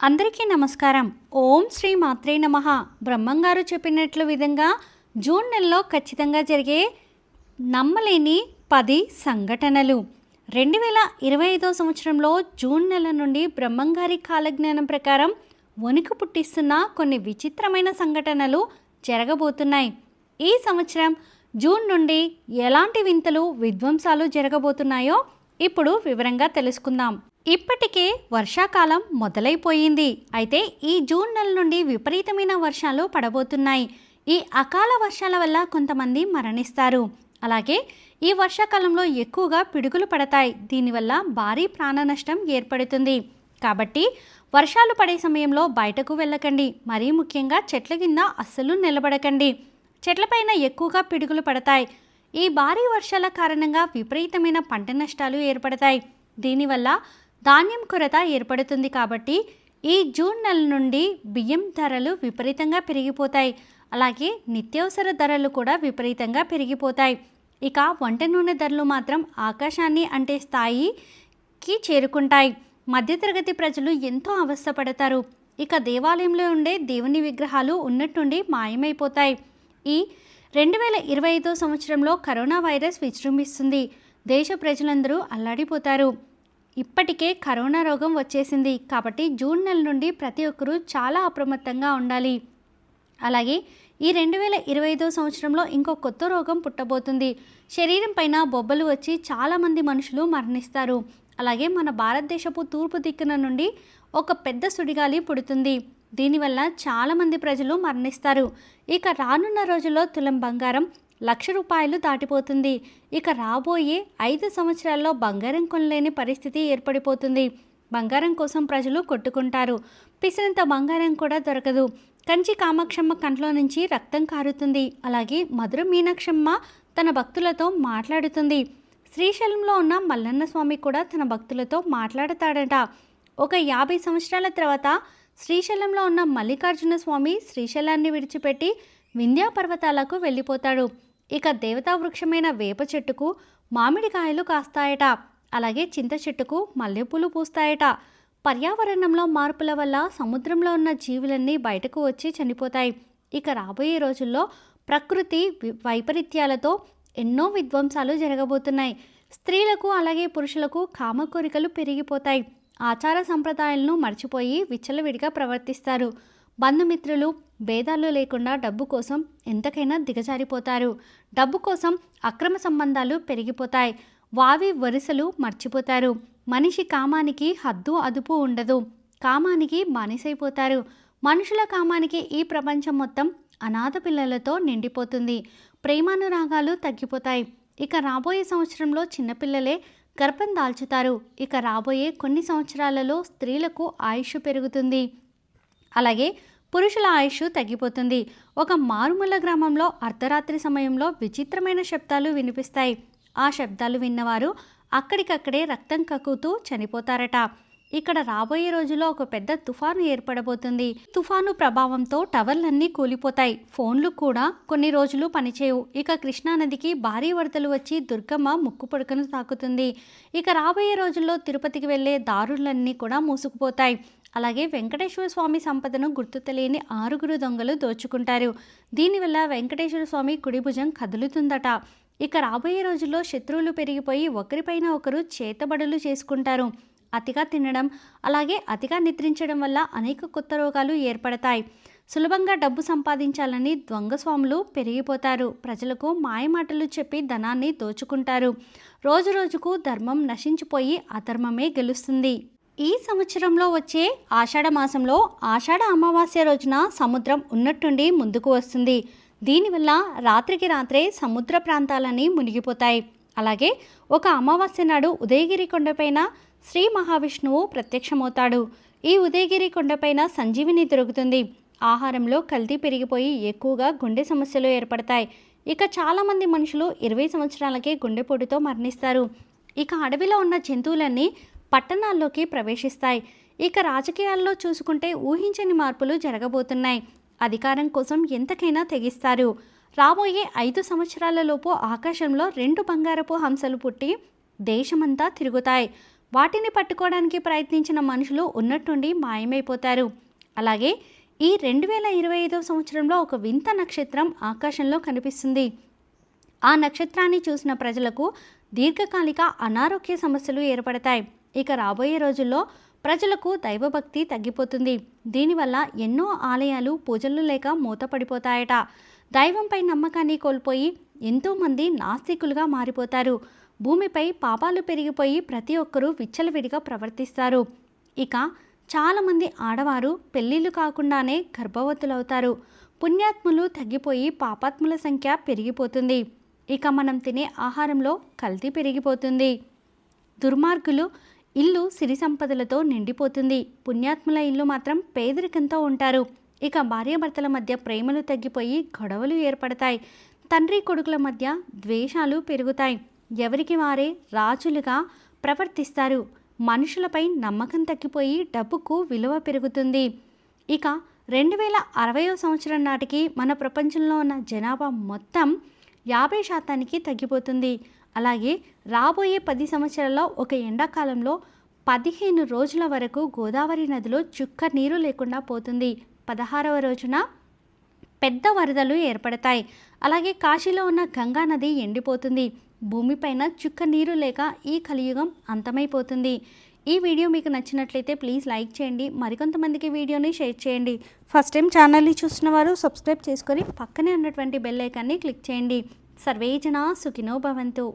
అందరికీ నమస్కారం. ఓం శ్రీ మాత్రే నమ. బ్రహ్మంగారు చెప్పినట్లు విధంగా జూన్ నెలలో ఖచ్చితంగా జరిగే నమ్మలేని పది సంఘటనలు. రెండు వేల ఇరవై ఐదో సంవత్సరంలో జూన్ నెల నుండి బ్రహ్మంగారి కాలజ్ఞానం ప్రకారం వణుకు పుట్టిస్తున్న కొన్ని విచిత్రమైన సంఘటనలు జరగబోతున్నాయి. ఈ సంవత్సరం జూన్ నుండి ఎలాంటి వింతలు విధ్వంసాలు జరగబోతున్నాయో ఇప్పుడు వివరంగా తెలుసుకుందాం. ఇప్పటికే వర్షాకాలం మొదలైపోయింది. అయితే ఈ జూన్ నెల నుండి విపరీతమైన వర్షాలు పడబోతున్నాయి. ఈ అకాల వర్షాల వల్ల కొంతమంది మరణిస్తారు. అలాగే ఈ వర్షాకాలంలో ఎక్కువగా పిడుగులు పడతాయి. దీనివల్ల భారీ ప్రాణ నష్టం ఏర్పడుతుంది. కాబట్టి వర్షాలు పడే సమయంలో బయటకు వెళ్ళకండి. మరీ ముఖ్యంగా చెట్ల కింద అస్సలు నిలబడకండి. చెట్లపైన ఎక్కువగా పిడుగులు పడతాయి. ఈ భారీ వర్షాల కారణంగా విపరీతమైన పంట నష్టాలు ఏర్పడతాయి. దీనివల్ల ధాన్యం కొరత ఏర్పడుతుంది కాబట్టి ఈ జూన్ నెల నుండి బియ్యం ధరలు విపరీతంగా పెరిగిపోతాయి. అలాగే నిత్యావసర ధరలు కూడా విపరీతంగా పెరిగిపోతాయి. ఇక వంట నూనె ధరలు మాత్రం ఆకాశాన్ని అంటే స్థాయికి చేరుకుంటాయి. మధ్యతరగతి ప్రజలు ఎంతో అవస్థపడతారు. ఇక దేవాలయంలో ఉండే దేవుని విగ్రహాలు ఉన్నట్టుండి మాయమైపోతాయి. ఈ రెండు వేల ఇరవై ఐదో సంవత్సరంలో కరోనా వైరస్ విజృంభిస్తుంది. దేశ ప్రజలందరూ అల్లాడిపోతారు. ఇప్పటికే కరోనా రోగం వచ్చేసింది. కాబట్టి జూన్ నెల నుండి ప్రతి ఒక్కరూ చాలా అప్రమత్తంగా ఉండాలి. అలాగే ఈ రెండు వేల ఇరవై ఐదో సంవత్సరంలో ఇంకో కొత్త రోగం పుట్టబోతుంది. శరీరం పైన బొబ్బలు వచ్చి చాలామంది మనుషులు మరణిస్తారు. అలాగే మన భారతదేశపు తూర్పు దిక్కున నుండి ఒక పెద్ద సుడిగాలి పుడుతుంది. దీనివల్ల చాలామంది ప్రజలు మరణిస్తారు. ఇక రానున్న రోజుల్లో తులం బంగారం లక్ష రూపాయలు దాటిపోతుంది. ఇక రాబోయే ఐదు సంవత్సరాల్లో బంగారం కొనలేని పరిస్థితి ఏర్పడిపోతుంది. బంగారం కోసం ప్రజలు కొట్టుకుంటారు. పిసినంత బంగారం కూడా దొరకదు. కంచి కామాక్షమ్మ కంట్లో నుంచి రక్తం కారుతుంది. అలాగే మధుర మీనాక్షమ్మ తన భక్తులతో మాట్లాడుతుంది. శ్రీశైలంలో ఉన్న మల్లన్న స్వామి కూడా తన భక్తులతో మాట్లాడతాడట. ఒక యాభై సంవత్సరాల తర్వాత శ్రీశైలంలో ఉన్న మల్లికార్జున స్వామి శ్రీశైలాన్ని విడిచిపెట్టి వింధ్యా పర్వతాలకు వెళ్ళిపోతాడు. ఇక దేవతా వృక్షమైన వేప చెట్టుకు మామిడికాయలు కాస్తాయట. అలాగే చింత చెట్టుకు మల్లెపూలు పూస్తాయట. పర్యావరణంలో మార్పుల వల్ల సముద్రంలో ఉన్న జీవులన్నీ బయటకు వచ్చి చనిపోతాయి. ఇక రాబోయే రోజుల్లో ప్రకృతి వైపరీత్యాలతో ఎన్నో విధ్వంసాలు జరగబోతున్నాయి. స్త్రీలకు అలాగే పురుషులకు కామ కోరికలు పెరిగిపోతాయి. ఆచార సంప్రదాయాలను మర్చిపోయి విచ్చలవిడిగా ప్రవర్తిస్తారు. బంధుమిత్రులు భేదాలు లేకుండా డబ్బు కోసం ఎంతకైనా దిగజారిపోతారు. డబ్బు కోసం అక్రమ సంబంధాలు పెరిగిపోతాయి. వావి వరుసలు మర్చిపోతారు. మనిషి కామానికి హద్దు అదుపు ఉండదు. కామానికి బానిసైపోతారు. మనుషుల కామానికి ఈ ప్రపంచం మొత్తం అనాథ పిల్లలతో నిండిపోతుంది. ప్రేమానురాగాలు తగ్గిపోతాయి. ఇక రాబోయే సంవత్సరంలో చిన్నపిల్లలే గర్భం దాల్చుతారు. ఇక రాబోయే కొన్ని సంవత్సరాలలో స్త్రీలకు ఆయుష్ పెరుగుతుంది. అలాగే పురుషుల ఆయుష్ తగ్గిపోతుంది. ఒక మారుమూల గ్రామంలో అర్ధరాత్రి సమయంలో విచిత్రమైన శబ్దాలు వినిపిస్తాయి. ఆ శబ్దాలు విన్నవారు అక్కడికక్కడే రక్తం కక్కుతూ చనిపోతారట. ఇక్కడ రాబోయే రోజుల్లో ఒక పెద్ద తుఫాను ఏర్పడబోతుంది. తుఫాను ప్రభావంతో టవర్లన్నీ కూలిపోతాయి. ఫోన్లు కూడా కొన్ని రోజులు పనిచేయవు. ఇక కృష్ణానదికి భారీ వరదలు వచ్చి దుర్గమ్మ ముక్కు పొడకను తాకుతుంది. ఇక రాబోయే రోజుల్లో తిరుపతికి వెళ్ళే దారులన్నీ కూడా మూసుకుపోతాయి. అలాగే వెంకటేశ్వర స్వామి సంపదను గుర్తు తెలియని ఆరుగురు దొంగలు దోచుకుంటారు. దీనివల్ల వెంకటేశ్వర స్వామి కుడి భుజం కదులుతుందట. ఇక రాబోయే రోజుల్లో శత్రువులు పెరిగిపోయి ఒకరిపైన ఒకరు చేతబడులు చేసుకుంటారు. అతిగా తినడం అలాగే అతిగా నిద్రించడం వల్ల అనేక కొత్త రోగాలు ఏర్పడతాయి. సులభంగా డబ్బు సంపాదించాలని ద్వంగస్వాములు పెరిగిపోతారు. ప్రజలకు మాయమాటలు చెప్పి ధనాన్ని దోచుకుంటారు. రోజు రోజుకు ధర్మం నశించిపోయి అధర్మమే గెలుస్తుంది. ఈ సంవత్సరంలో వచ్చే ఆషాఢ మాసంలో ఆషాఢ అమావాస్య రోజున సముద్రం ఉన్నట్టుండి ముందుకు వస్తుంది. దీనివల్ల రాత్రికి రాత్రే సముద్ర ప్రాంతాలన్నీ మునిగిపోతాయి. అలాగే ఒక అమావాస్య నాడు ఉదయగిరి కొండపైన శ్రీ మహావిష్ణువు ప్రత్యక్షమవుతాడు. ఈ ఉదయగిరి కొండపైన సంజీవిని దొరుకుతుంది. ఆహారంలో కల్తీ పెరిగిపోయి ఎక్కువగా గుండె సమస్యలు ఏర్పడతాయి. ఇక చాలామంది మనుషులు ఇరవై సంవత్సరాలకే గుండెపోటుతో మరణిస్తారు. ఇక అడవిలో ఉన్న జంతువులన్నీ పట్టణాల్లోకి ప్రవేశిస్తాయి. ఇక రాజకీయాల్లో చూసుకుంటే ఊహించని మార్పులు జరగబోతున్నాయి. అధికారం కోసం ఎంతకైనా తెగిస్తారు. రాబోయే ఐదు సంవత్సరాలలోపు ఆకాశంలో రెండు బంగారపు హంసలు పుట్టి దేశమంతా తిరుగుతాయి. వాటిని పట్టుకోవడానికి ప్రయత్నించిన మనుషులు ఉన్నట్టుండి మాయమైపోతారు. అలాగే ఈ రెండు వేల ఇరవై ఐదవ సంవత్సరంలో ఒక వింత నక్షత్రం ఆకాశంలో కనిపిస్తుంది. ఆ నక్షత్రాన్ని చూసిన ప్రజలకు దీర్ఘకాలిక అనారోగ్య సమస్యలు ఏర్పడతాయి. ఇక రాబోయే రోజుల్లో ప్రజలకు దైవభక్తి తగ్గిపోతుంది. దీనివల్ల ఎన్నో ఆలయాలు పూజలు లేక మూతపడిపోతాయట. దైవంపై నమ్మకాన్ని కోల్పోయి ఎంతోమంది నాస్తికులుగా మారిపోతారు. భూమిపై పాపాలు పెరిగిపోయి ప్రతి ఒక్కరూ విచ్చలవిడిగా ప్రవర్తిస్తారు. ఇక చాలామంది ఆడవారు పెళ్ళిళ్ళు కాకుండానే గర్భవతులవుతారు. పుణ్యాత్ములు తగ్గిపోయి పాపాత్ముల సంఖ్య పెరిగిపోతుంది. ఇక మనం తినే ఆహారంలో కల్తీ పెరిగిపోతుంది. దుర్మార్గులు ఇల్లు సిరి సంపదలతో నిండిపోతుంది. పుణ్యాత్ముల ఇల్లు మాత్రం పేదరికంతో ఉంటారు. ఇక భార్యాభర్తల మధ్య ప్రేమలు తగ్గిపోయి గొడవలు ఏర్పడతాయి. తండ్రి కొడుకుల మధ్య ద్వేషాలు పెరుగుతాయి. ఎవరికి వారే రాజులుగా ప్రవర్తిస్తారు. మనుషులపై నమ్మకం తగ్గిపోయి డబ్బుకు విలువ పెరుగుతుంది. ఇక రెండు వేల అరవయో సంవత్సరం నాటికి మన ప్రపంచంలో ఉన్న జనాభా మొత్తం యాభై శాతానికి తగ్గిపోతుంది. అలాగే రాబోయే పది సంవత్సరాల్లో ఒక ఎండాకాలంలో పదిహేను రోజుల వరకు గోదావరి నదిలో చుక్క నీరు లేకుండా పోతుంది. పదహారవ రోజున పెద్ద వరదలు ఏర్పడతాయి. అలాగే కాశీలో ఉన్న గంగా నది ఎండిపోతుంది. భూమిపైన చుక్క నీరు లేక ఈ కలియుగం అంతమైపోతుంది. ఈ వీడియో మీకు నచ్చినట్లయితే ప్లీజ్ లైక్ చేయండి. మరికొంతమందికి వీడియోని షేర్ చేయండి. ఫస్ట్ టైం ఛానల్ని చూసిన వారు సబ్స్క్రైబ్ చేసుకొని పక్కనే ఉన్నటువంటి బెల్ ఐకాన్ని క్లిక్ చేయండి. సర్వేజన సుఖినో భవంతు.